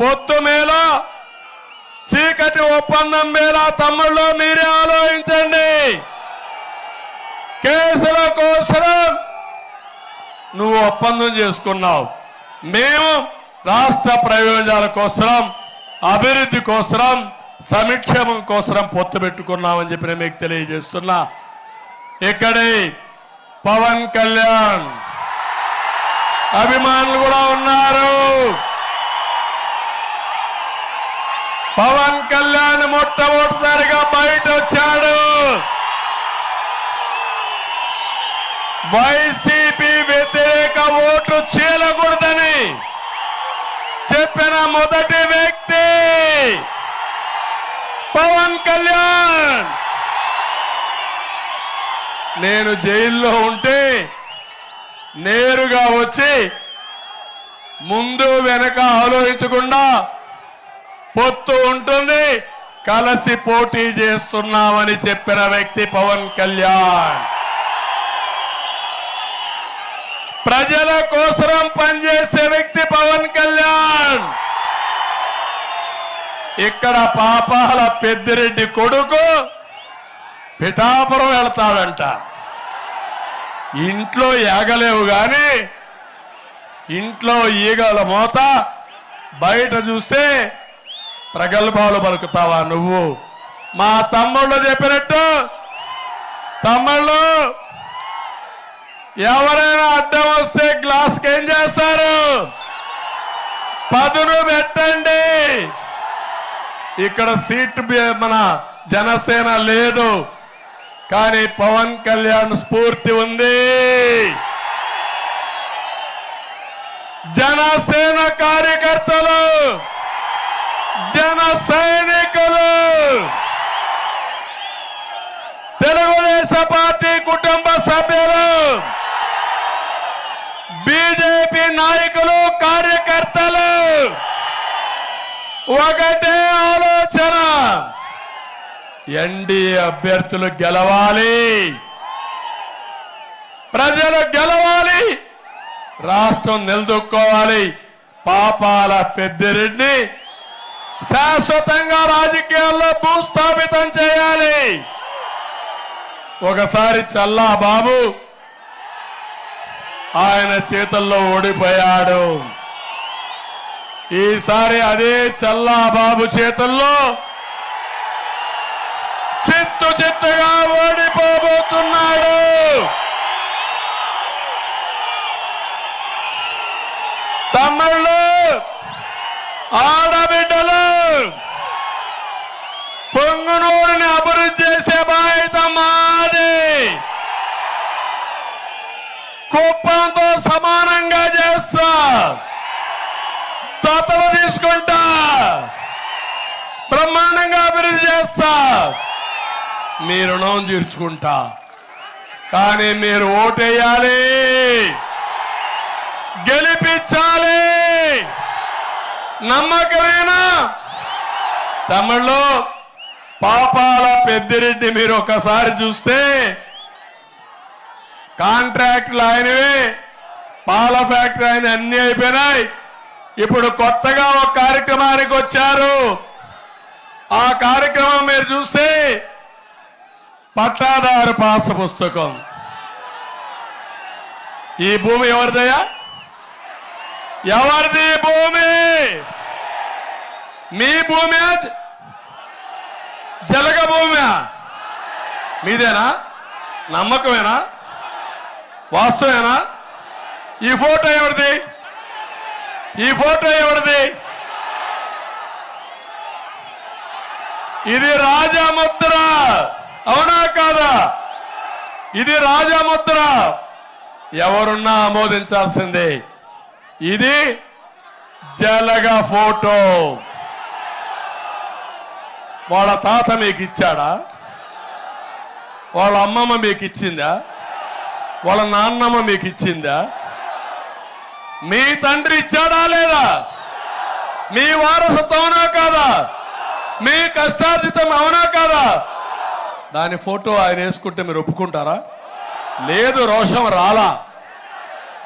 పొత్తు మేళ చీకటి ఒప్పందం మేళ తమ్ముళ్ళు మీరే ఆలోచించండి. కేసుల కోసం నువ్వు ఒప్పందం చేసుకున్నావు. మేము రాష్ట్ర ప్రయోజనాల కోసం అభివృద్ధి కోసం సంక్షేమం కోసం పొత్తు పెట్టుకున్నామని చెప్పి నేను మీకు తెలియజేస్తున్నా. ఇక్కడే పవన్ కళ్యాణ్. అభిమానులు కూడా ఉన్నారు. పవన్ కళ్యాణ్ మొట్టమొదటిసారిగా బయట వచ్చాడు వైసీపీ వ్యతిరేక ఓటు చీలకూడదని చెప్పిన మొదటి వ్యక్తి పవన్ కళ్యాణ్. నేను జైల్లో ఉంటే నేరుగా వచ్చి ముందు వెనక ఆలోచించకుండా పొత్తు ఉంటుంది. కలిసి పోటీ చేస్తున్నామని చెప్పిన వ్యక్తి పవన్ కళ్యాణ్. ప్రజల కోసరం పనిచేసే వ్యక్తి పవన్ కళ్యాణ్. ఇక్కడ పాపాల పెద్దిరెడ్డి కొడుకు పిఠాపురం వెళ్తాడంట. ఇంట్లో ఏగలేవు గాని ఇంట్లో ఈగల మోత బయట చూస్తే ప్రగల్భాలు పలుకుతావా నువ్వు? మా తమ్ముళ్ళు చెప్పినట్టు. తమ్ముళ్ళు ఎవరైనా అడ్డం వస్తే గ్లాస్కి ఏం చేస్తారు? పదును పెట్టండి. ఇక్కడ సీట్ మన జనసేన లేదు. కానీ పవన్ కళ్యాణ్ స్ఫూర్తి ఉంది. జనసేన కార్యకర్తలు జన సైనికులు! తెలుగుదేశ పార్టీ కుటుంబ సభ్యులు! బీజేపీ నాయకులు కార్యకర్తలు! ఒకటే ఆలోచన! ఎన్డీఏ అభ్యర్థులు గెలవాలి! ప్రజలు గెలవాలి! రాష్ట్రం నిలదొక్కోవాలి! పాపాల పెద్దిరెడ్డి శాశ్వతంగా రాజకీయాల్లో భూస్థాపితం చేయాలి. ఒకసారి చల్లా బాబు. ఆయన చేతుల్లో ఓడిపోయాడు. ఈసారి అదే చల్లా బాబు చేతుల్లో చిత్తు చిత్తుగా ఓడిపోబోతున్నాడు. తమ్ముళ్ళు ఆడబిడ్డలు పొంగునూరుని అభివృద్ధి చేసే బాధ్యత మాది. కుప్పంతో సమానంగా చేస్తా. దత్తత తీసుకుంటా. బ్రహ్మాండంగా అభివృద్ధి చేస్తా. మీ రుణం తీర్చుకుంటా. కానీ మీరు ఓటేయాలి. గెలిపించాలి. నమ్మకమేనా? తమిళ్ళో పాపాల పెద్దిరెడ్డి మీరు ఒకసారి చూస్తే కాంట్రాక్ట్లు ఆయనవి పాల ఫ్యాక్టరీ ఆయన అన్ని అయిపోయినాయి. ఇప్పుడు కొత్తగా ఒక కార్యక్రమానికి వచ్చారు. ఆ కార్యక్రమం మీరు చూస్తే పట్టాదారు పాస పుస్తకం. ఈ భూమి ఎవరిదయ్యా? ఎవరిది భూమి? మీ భూమి? జలగ భూమి. మీదేనా? నమ్మకమేనా? వాస్తవేనా? ఈ ఫోటో ఎవరిది? ఈ ఫోటో ఎవరిది? ఇది రాజముద్ర. అవునా కాదా? ఇది రాజముద్ర. ఎవరున్నా ఆమోదించాల్సిందే. ఇది జలగ ఫోటో. వాళ్ళ తాత మీకు ఇచ్చాడా వాళ్ళ అమ్మమ్మ మీకు ఇచ్చిందా వాళ్ళ నాన్నమ్మ మీకు ఇచ్చిందా మీ తండ్రి ఇచ్చాడా లేదా? మీ వారసత్వం కాదా? మీ కష్టార్జితం అవునా కాదా? దాని ఫోటో ఆయన వేసుకుంటే మీరు ఒప్పుకుంటారా? లేదు రోషం రాలా.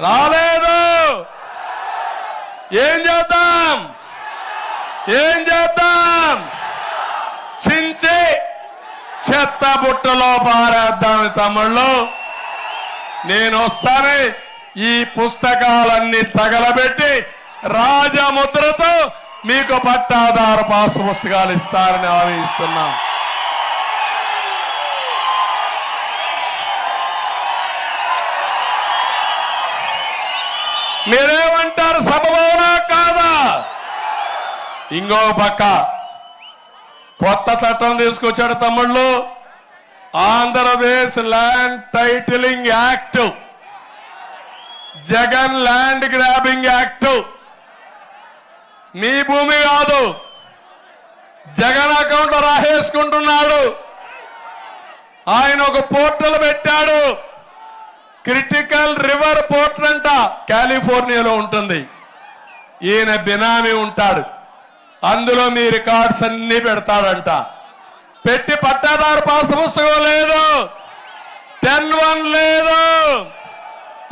రాలేదు? ఏం చేద్దాం? ఏం చేద్దాం? చించి చెత్త బుట్టలో పారేద్దాం తమ్ముళ్ళు. నేను వస్తానే ఈ పుస్తకాలన్నీ తగలబెట్టి రాజముద్రతో మీకు పట్టాదారు పాసు పుస్తకాలు ఇస్తారని ఆలోచిస్తున్నా మీరేమంటారు? సబబోనా కాదా? ఇంకో పక్క. కొత్త చట్టం తీసుకొచ్చాడు తమ్ముళ్ళు. Andhra Pradesh land titling act Jagan land grabbing act మీ భూమి కాదు. జగన్ అకౌంట్ రాసేసుకుంటున్నాడు. ఆయన ఒక పోర్టల్ పెట్టాడు. క్రిటికల్ రివర్ పోర్ట్ అంట కాలిఫోర్నియాలో ఉంటుంది. ఈయన బినామీ ఉంటాడు. అందులో మీ రికార్డ్స్ అన్ని పెడతాడంట. పెట్టి పట్టాదారు పాస్ పుస్తకం లేదు. టెన్ వన్ లేదు.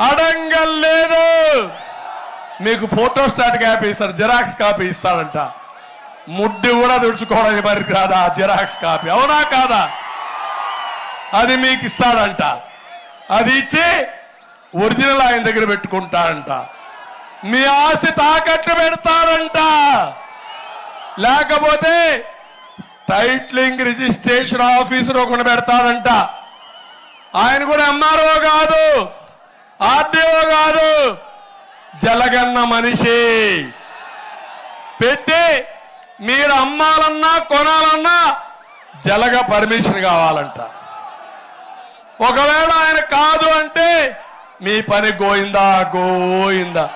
అడంగల్ లేదు. మీకు ఫోటో స్టాట్ కాపీ ఇస్తారు జిరాక్స్ కాపీ ఇస్తాడంట. ముడ్డి కూడా తుడుచుకోవడానికి మరి కాదా జిరాక్స్ కాపీ? అవునా కాదా? అది మీకు ఇస్తాడంట. అది ఇచ్చి ఒరిజినల్ ఆయన దగ్గర పెట్టుకుంటాడంట మీ ఆశ తాకట్లు పెడతారంట. లేకపోతే టైట్లింగ్ రిజిస్ట్రేషన్ ఆఫీసర్ ఒకటి పెడతారంట. ఆయన కూడా ఎంఆర్ఓ కాదు ఆర్డీఓ కాదు జలగన్న మనిషి. పెట్టి మీరు అమ్మాలన్నా కొనాలన్నా జలగ పర్మిషన్ కావాలంట. ఒకవేళ ఆయన కాదు అంటే మీ పని గోయిందా? గోయిందా?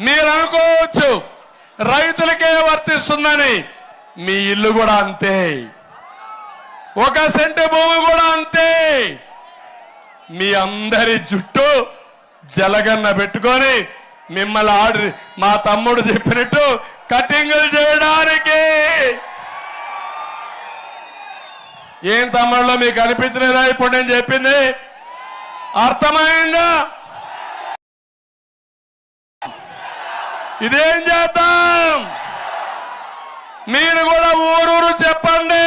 మీరు అనుకోవచ్చు రైతులకే వర్తిస్తుందని మీ ఇల్లు కూడా అంతే. ఒక సెంటు భూమి కూడా అంతే. మీ అందరి జుట్టు జలగన్న పెట్టుకొని మిమ్మల్ని ఆర్డర్ మా తమ్ముడు చెప్పినట్టు కటింగులు చేయడానికి. ఏం తమ్ముళ్ళు మీకు అనిపించలేదా? ఇప్పుడు నేను చెప్పింది అర్థమైందా? ఇదేం చేద్దాం? మీరు కూడా ఊరూరు చెప్పండి.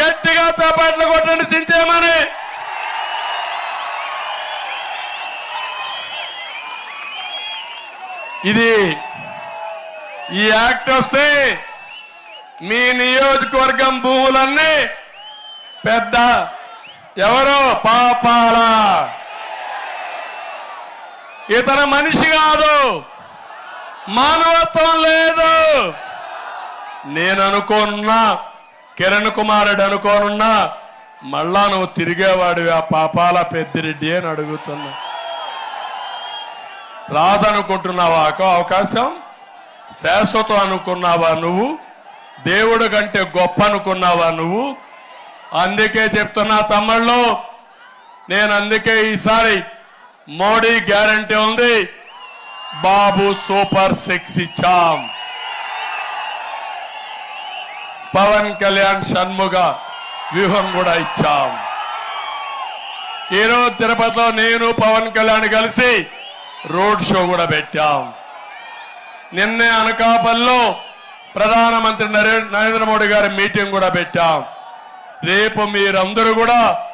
గట్టిగా చపాట్లు కొట్టండి చించేమని ఇది ఈ యాక్ట్ వస్తే మీ నియోజకవర్గం భూములన్నీ పెద్ద ఎవరో పాపాల. ఇతను మనిషి కాదు. మానవత్వం లేదు. నేను అనుకోనున్నా కిరణ్ కుమారుడు అనుకోనున్నా మళ్ళా నువ్వు తిరిగేవాడివి ఆ పాపాల పెద్దిరెడ్డి అని అడుగుతున్నా. రాదనుకుంటున్నావా? అవకాశం? శాశ్వతం అనుకున్నావా నువ్వు? దేవుడు కంటే గొప్ప అనుకున్నావా నువ్వు? అందుకే చెప్తున్నా తమ్ముళ్ళు నేను అందుకే ఈసారి మోడీ గ్యారంటీ ఉంది. బాబు సూపర్ సిక్స్ ఇచ్చాం. పవన్ కళ్యాణ్ షణ్ముగ వ్యూహం కూడా ఇచ్చాం. ఈరోజు తిరుపతిలో నేను పవన్ కళ్యాణ్ కలిసి రోడ్ షో కూడా పెట్టాం. నిన్నే అనకాపల్లో ప్రధానమంత్రి నరే- నరేంద్ర మోడీ గారి మీటింగ్ కూడా పెట్టాం. రేపు మీరందరూ కూడా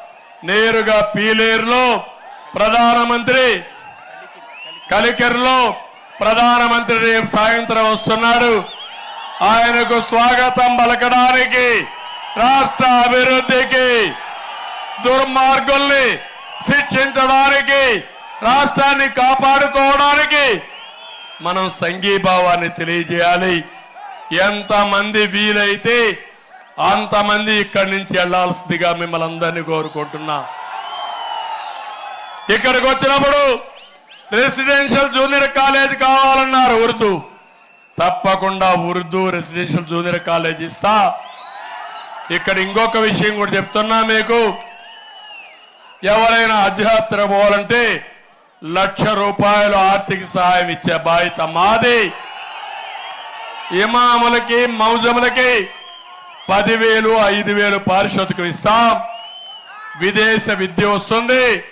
నేరుగా పీలేరులో ప్రధానమంత్రి కలికెరలో ప్రధానమంత్రి రేపు సాయంత్రం వస్తున్నాడు. ఆయనకు స్వాగతం పలకడానికి రాష్ట్ర అభివృద్ధికి దుర్మార్గుల్ని శిక్షించడానికి రాష్ట్రాన్ని కాపాడుకోవడానికి మనం సంఘీభావాన్ని తెలియజేయాలి. ఎంతమంది వీలైతే అంతమంది ఇక్కడి నుంచి వెళ్ళాల్సిందిగా మిమ్మల్ని అందరినీ కోరుకుంటున్నా. ఇక్కడికి వచ్చినప్పుడు రెసిడెన్షియల్ జూనియర్ కాలేజ్ కావాలన్నారు ఉర్దూ. తప్పకుండా ఉర్దూ రెసిడెన్షియల్ జూనియర్ కాలేజ్ ఇస్తా. ఇక్కడ ఇంకొక విషయం కూడా చెప్తున్నా మీకు. ఎవరైనా అధ్యాత్ర పోవాలంటే లక్ష రూపాయలు ఆర్థిక సహాయం ఇచ్చే బాధ్యత మాది. ఇమాములకి మౌజములకి పదివేలు ఐదు వేలు పారిశోధకం ఇస్తాం. విదేశ విద్య వస్తుంది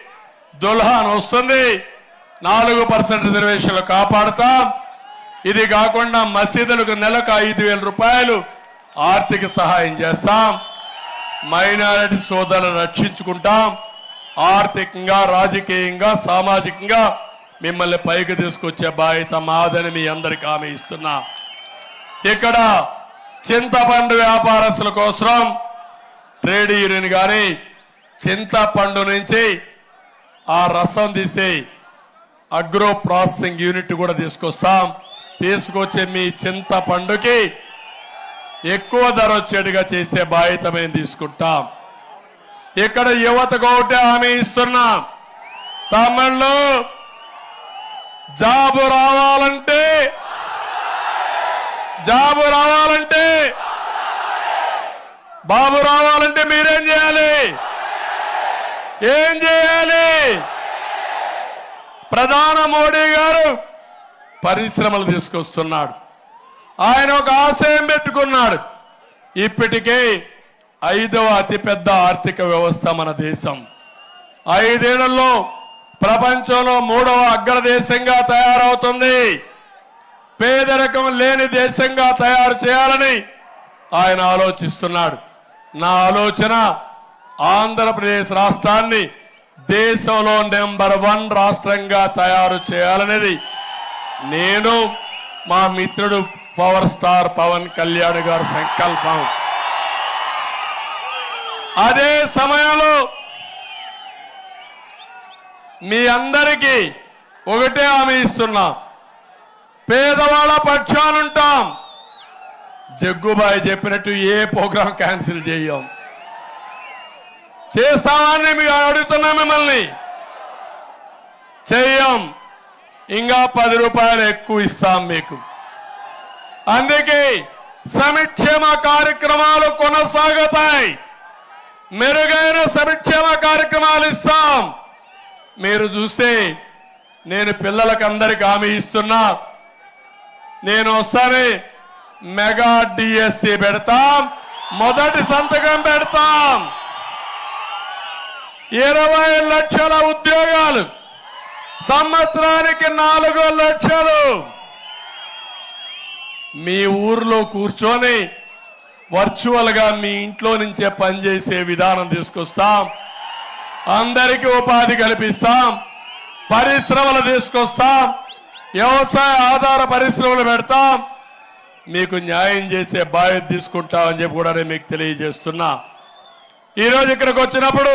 దుల్హాన్ వస్తుంది నాలుగు పర్సెంట్ రిజర్వేషన్లు కాపాడుతాం. ఇది కాకుండా మసీదులకు నెలకు ఐదు వేల రూపాయలు ఆర్థిక సహాయం చేస్తాం. మైనారిటీ సోదరులను రక్షించుకుంటాం. ఆర్థికంగా రాజకీయంగా సామాజికంగా మిమ్మల్ని పైకి తీసుకొచ్చే బాధ్యత మాదని మీ అందరికి హామీ ఇస్తున్నా. ఇక్కడ చింతపండు వ్యాపారస్తుల కోసం ట్రేడ్ యూనియన్ కానీ చింతపండు నుంచి ఆ రసం తీసి అగ్రో ప్రాసెసింగ్ యూనిట్ కూడా తీసుకొస్తాం. తీసుకొచ్చే మీ చింతపండుకి ఎక్కువ ధర వచ్చేట్టుగా చేసే బాధ్యత మేము తీసుకుంటాం. ఇక్కడ యువతకు ఒకటే హామీ ఇస్తున్నాం. తమిళ్ళు జాబు రావాలంటే జాబు రావాలంటే బాబు రావాలంటే మీరేం చేయాలి? ఏం చేయాలి? ప్రధాన మోడీ గారు పరిశ్రమలు తీసుకొస్తున్నాడు. ఆయన ఒక ఆశయం పెట్టుకున్నాడు. ఇప్పటికే ఐదవ అతిపెద్ద ఆర్థిక వ్యవస్థ మన దేశం. ఐదేళ్ళలో ప్రపంచంలో మూడవ అగ్రదేశంగా తయారవుతుంది. పేదరికం లేని దేశంగా తయారు చేయాలని ఆయన ఆలోచిస్తున్నాడు. నా ఆలోచన ఆంధ్రప్రదేశ్ రాష్ట్రాన్ని దేశంలో నెంబర్ వన్ రాష్ట్రంగా తయారు చేయాలనేది నేను మా మిత్రుడు పవర్ స్టార్ పవన్ కళ్యాణ్ గారి సంకల్పం. అదే సమయంలో మీ అందరికీ ఒకటే హామీ ఇస్తున్నా. పేదవాళ్ళ పక్షానుంటాం. జగ్గుబాయి చెప్పినట్టు ఏ ప్రోగ్రాం క్యాన్సిల్ చేయం. చేస్తామని మీరు అడుగుతున్నా మిమ్మల్ని. చెయ్యం ఇంకా పది రూపాయలు ఎక్కువ ఇస్తాం మీకు. అందుకే సంక్షేమ కార్యక్రమాలు కొనసాగుతాయి. మెరుగైన సంక్షేమ కార్యక్రమాలు ఇస్తాం. మీరు చూస్తే నేను పిల్లలకు అందరికి హామీ ఇస్తున్నా. నేను ఒకసారి మెగా డిఎస్సి పెడతాం. మొదటి సంతకం పెడతాం. ఇరవై లక్షల ఉద్యోగాలు. సంవత్సరానికి నాలుగు లక్షలు. మీ ఊర్లో కూర్చొని వర్చువల్గా మీ ఇంట్లో నుంచే పనిచేసే విధానం తీసుకొస్తాం. అందరికీ ఉపాధి కల్పిస్తాం. పరిశ్రమలు తీసుకొస్తాం. వ్యవసాయ ఆధార పరిశ్రమలు పెడతాం. మీకు న్యాయం చేసే బాధ్యత తీసుకుంటామని చెప్పి కూడా నేను మీకు తెలియజేస్తున్నా. ఈరోజు ఇక్కడికి వచ్చినప్పుడు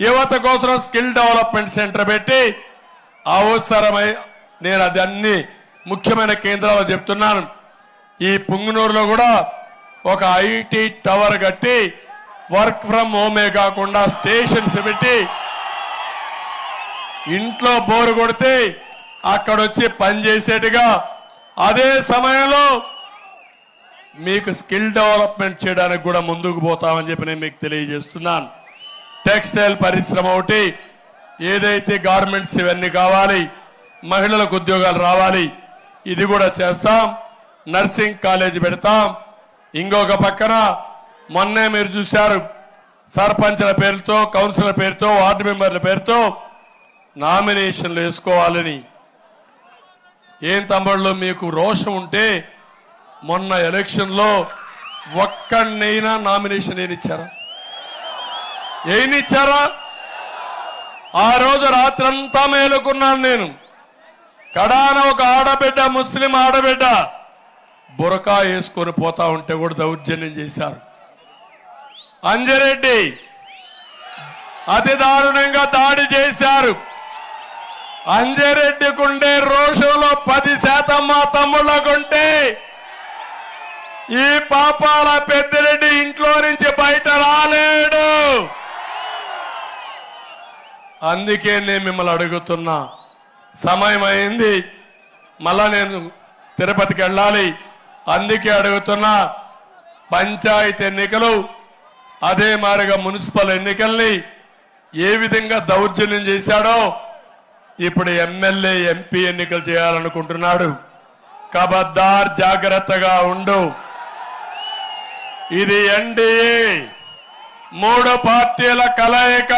యువత కోసం స్కిల్ డెవలప్మెంట్ సెంటర్ పెట్టి అవసరమై నేను అది అన్ని ముఖ్యమైన కేంద్రాలు చెప్తున్నాను. ఈ పుంగనూరులో కూడా ఒక ఐటీ టవర్ కట్టి వర్క్ ఫ్రమ్ హోమే కాకుండా స్టేషన్స్ పెట్టి ఇంట్లో బోరు కొడితే అక్కడ వచ్చి పనిచేసేట్టుగా అదే సమయంలో మీకు స్కిల్ డెవలప్మెంట్ చేయడానికి కూడా ముందుకు పోతామని చెప్పి నేను మీకు తెలియజేస్తున్నాను. టెక్స్టైల్ పరిశ్రమ ఒకటి ఏదైతే గార్మెంట్స్ ఇవన్నీ కావాలి మహిళలకు ఉద్యోగాలు రావాలి ఇది కూడా చేస్తాం. నర్సింగ్ కాలేజ్ పెడతాం. ఇంకొక పక్కన మొన్నే మీరు చూశారు సర్పంచ్ల పేరుతో కౌన్సిలర్ పేరుతో వార్డు మెంబర్ల పేరుతో నామినేషన్లు వేసుకోవాలని ఏం తమ్ముళ్ళు మీకు రోషం ఉంటే మొన్న ఎలక్షన్లో ఒక్కడినైనా నామినేషన్ ఏనిచ్చారా? ఏనిచ్చారా? ఆ రోజు రాత్రంతా మేలుకున్నాను నేను. కడాన ఒక ఆడబిడ్డ ముస్లిం ఆడబిడ్డ బురకా వేసుకొని పోతా ఉంటే కూడా దౌర్జన్యం చేశారు. అంజరెడ్డి అతి దారుణంగా దాడి చేశారు. అంజరెడ్డికుండే రోషంలో పది శాతం మా తమ్ముళ్ళకుంటే ఈ పాపాల పెద్దిరెడ్డి ఇంట్లో నుంచి బయట రాలేడు. అందుకే నేను మిమ్మల్ని అడుగుతున్నా. సమయం అయింది. మళ్ళా నేను తిరుపతికి వెళ్ళాలి. అందుకే అడుగుతున్నా పంచాయతీ ఎన్నికలు అదే మారిగా మున్సిపల్ ఎన్నికల్ని ఏ విధంగా దౌర్జన్యం చేశాడో ఇప్పుడు ఎమ్మెల్యే ఎంపీ ఎన్నికలు చేయాలనుకుంటున్నాడు. కబద్దార్ జాగ్రత్తగా ఉండు. ఇది ఎన్డీఏ మూడు పార్టీల కలయిక.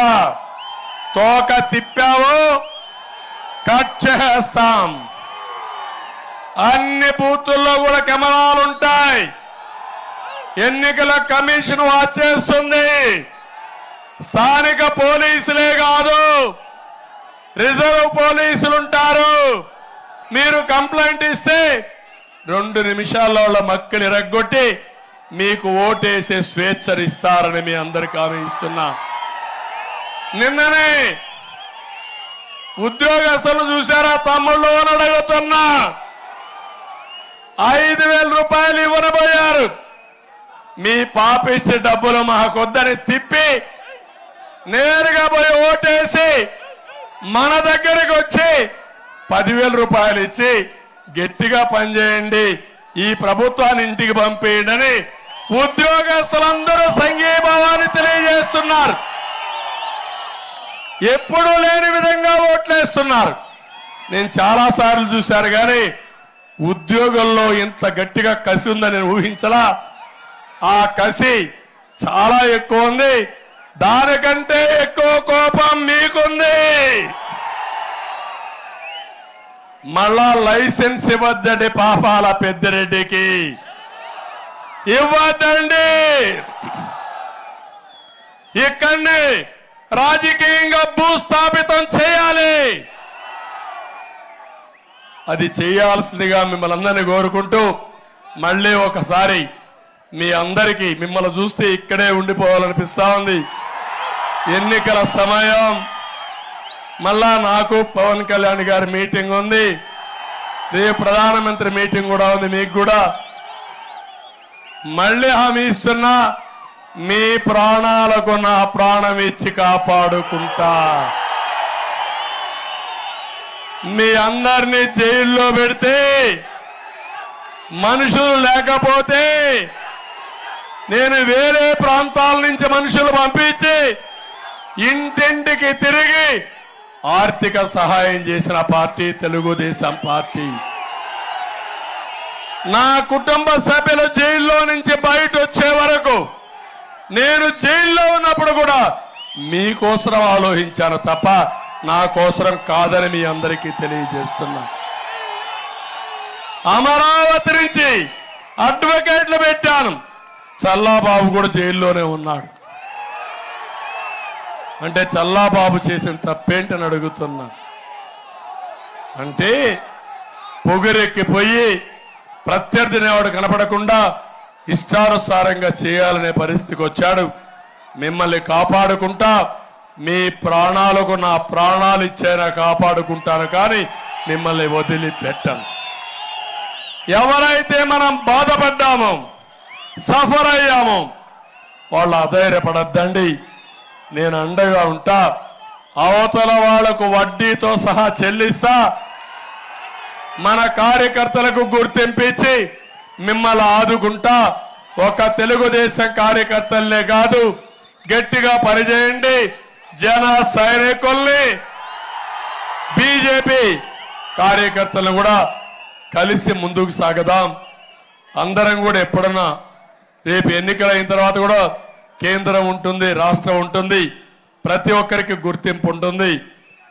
తోక తిప్పావు? కట్ చేస్తాం అన్ని బూతుల్లో కూడా కెమెరాలు ఉంటాయి ఎన్నికల కమిషన్ వాచ్ చేస్తుంది. స్థానిక పోలీసులే కాదు. రిజర్వ్ పోలీసులు ఉంటారు మీరు కంప్లైంట్ ఇస్తే రెండు నిమిషాల్లో వాళ్ళ మక్కలు మీకు ఓటేసే స్వేచ్ఛనిస్తారని మీ అందరికి హామీ ఇస్తున్నా. నిన్ననే ఉద్యోగస్తులు చూసారా తమ్ముళ్ళు అని అడుగుతున్నా. ఐదు వేల రూపాయలు ఇవ్వనబోయారు. మీ పాపిష్టి డబ్బులు మాకొద్దని తిప్పి నేరుగా పోయి ఓటేసి మన దగ్గరకు వచ్చి పదివేల రూపాయలు ఇచ్చి గట్టిగా పనిచేయండి. ఈ ప్రభుత్వాన్ని ఇంటికి పంపేయండి ఉద్యోగస్తులందరూ సంఘీభావాన్ని తెలియజేస్తున్నారు. ఎప్పుడూ లేని విధంగా ఓట్లేస్తున్నారు. నేను చాలా సార్లు చూశాను కానీ ఉద్యోగంలో ఇంత గట్టిగా కసి ఉందని నేను ఊహించలా. ఆ కసి చాలా ఎక్కువ ఉంది. దానికంటే ఎక్కువ కోపం మీకుంది. మళ్ళా లైసెన్స్ ఇవ్వద్దండి పాపాల పెద్దిరెడ్డికి. ఇవ్వద్దండి. ఇక్కడిని రాజకీయంగా భూస్థాపితం చేయాలి. అది చేయాల్సిందిగా మిమ్మల్ని అందరినీ కోరుకుంటూ మళ్ళీ ఒకసారి మీ అందరికీ మిమ్మల్ని చూస్తే ఇక్కడే ఉండిపోవాలనిపిస్తా ఉంది. ఎన్నికల సమయం. మళ్ళా నాకు పవన్ కళ్యాణ్ గారి మీటింగ్ ఉంది. రేపు ప్రధానమంత్రి మీటింగ్ కూడా ఉంది మీకు కూడా. మళ్ళీ హామీ ఇస్తున్నా మీ ప్రాణాలకు నా ప్రాణం ఇచ్చి కాపాడుకుంటా. మీ అందరినీ జైల్లో పెడితే మనుషులు లేకపోతే నేను వేరే ప్రాంతాల నుంచి మనుషులు పంపించి ఇంటింటికి తిరిగి ఆర్థిక సహాయం చేసిన పార్టీ తెలుగుదేశం పార్టీ. నా కుటుంబ సభ్యులు జైల్లో నుంచి బయట వచ్చే వరకు నేను జైల్లో ఉన్నప్పుడు కూడా మీకోసం ఆలోచించాను తప్ప నా కోసరం కాదని మీ అందరికీ తెలియజేస్తున్నా. అమరావతి నుంచి అడ్వకేట్లు పెట్టాను. చల్లాబాబు కూడా జైల్లోనే ఉన్నాడు. అంటే చల్లాబాబు చేసిన తప్పేంటని అడుగుతున్నా. అంటే పొగరెక్కిపోయి ప్రత్యర్థిని ఆవిడ కనపడకుండా ఇష్టానుసారంగా చేయాలనే పరిస్థితికి వచ్చాడు. మిమ్మల్ని కాపాడుకుంటా మీ ప్రాణాలకు నా ప్రాణాలు ఇచ్చైనా కాపాడుకుంటాను కానీ మిమ్మల్ని వదిలిపెట్టను. ఎవరైతే మనం బాధపడ్డామో సఫర్ అయ్యామో వాళ్ళు అధైర్యపడద్దండి. నేను అండగా ఉంటా. అవతల వాళ్ళకు వడ్డీతో సహా చెల్లిస్తా. మన కార్యకర్తలకు గుర్తింపించి మిమ్మల్ని ఆదుకుంటా. ఒక తెలుగుదేశం కార్యకర్తలే కాదు గట్టిగా పనిచేయండి. జన సైనికుల్ని బీజేపీ కార్యకర్తలను కూడా కలిసి ముందుకు సాగదాం. అందరం కూడా ఎప్పుడన్నా రేపు ఎన్నికలు అయిన తర్వాత కూడా కేంద్రం ఉంటుంది రాష్ట్రం ఉంటుంది ప్రతి ఒక్కరికి గుర్తింపు ఉంటుంది.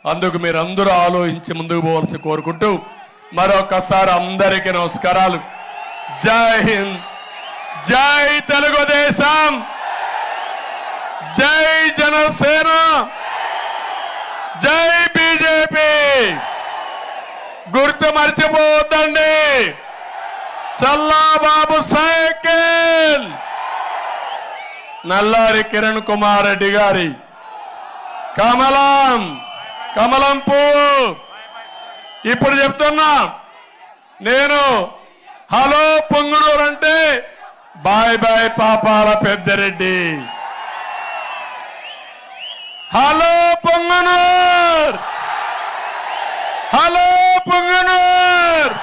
అందుకు మీరందరూ ఆలోచించి ముందుకు పోవాల్సి కోరుకుంటూ మరొకసారి అందరికీ నమస్కారాలు. జై హింద్ జై తెలుగుదేశం జై జనసేన జై బీజేపీ. గుర్తు మర్చిపోవద్దండి. చల్లాబాబు సైకిల్. నల్లారి కిరణ్ కుమార్ రెడ్డి గారి. కమలం కమలం పువ్వు ఇప్పుడు చెప్తున్నా నేను హలో పొంగునూరు అంటే బాయ్ బాయ్ పాపాల Peddireddy. Hello Punganur! Hello Punganur!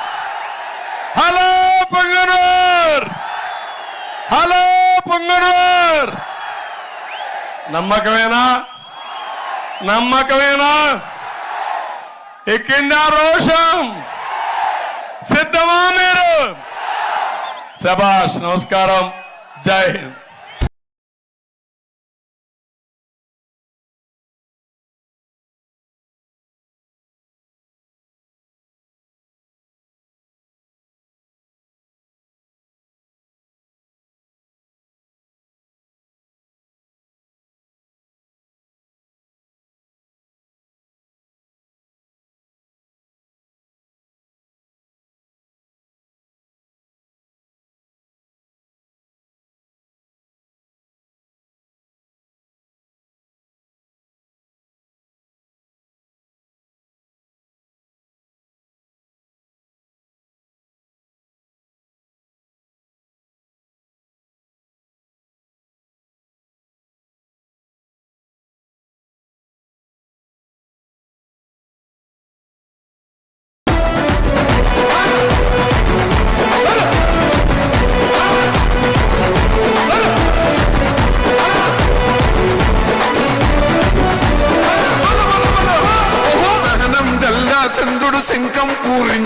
Hello Punganur! Hello Punganur. నమ్మకమేనా? నమ్మకమేనా? ఎక్కిందా రోషం? సిద్ధమా మీరు? శబాష్ నమస్కారం. జై హింద్.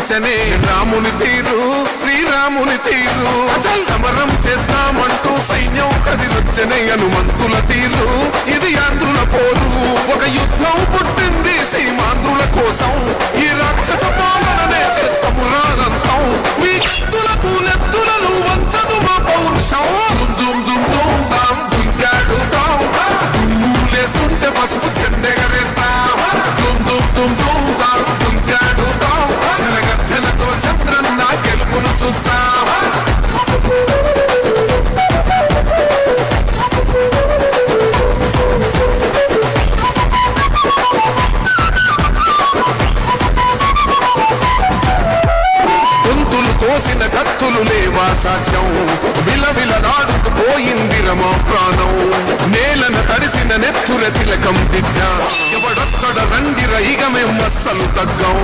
పూరించనే రాముని తీరు శ్రీరాముని తీరు. సమరం చేద్దామంటూ సైన్యం కదిలొచ్చనే హనుమంతుల తీరు. ఇది ఆంధ్రుల పోరు. ఒక యుద్ధం పుట్టింది సీమాంధ్రుల కోసం. ఈ రాక్షస పాలననే చేస్తాము రాగంతం మీ కత్తులకు నెత్తులను వంచదు మా పౌరుషం. దుమ్ దుమ్ దుమ్ తాం దుంగాడు దుమ్ములేస్తుంటే పసుపు చెందెగరేస్తాం దుమ్ దుమ్ దుమ్ దుమ్ దాం చంద్రన్న గెలుపును చూస్తాం గొంతులు కోసిన కత్తులు లేవా సాధ్యం? విలవిలలాడుతూ పోయింది రమా ప్రాణం. నేలన తడిసిన నెత్తుర తిలకం దిద్ద. ఎవడొస్తడ రండి రైగమే మస్సలు తగ్గం.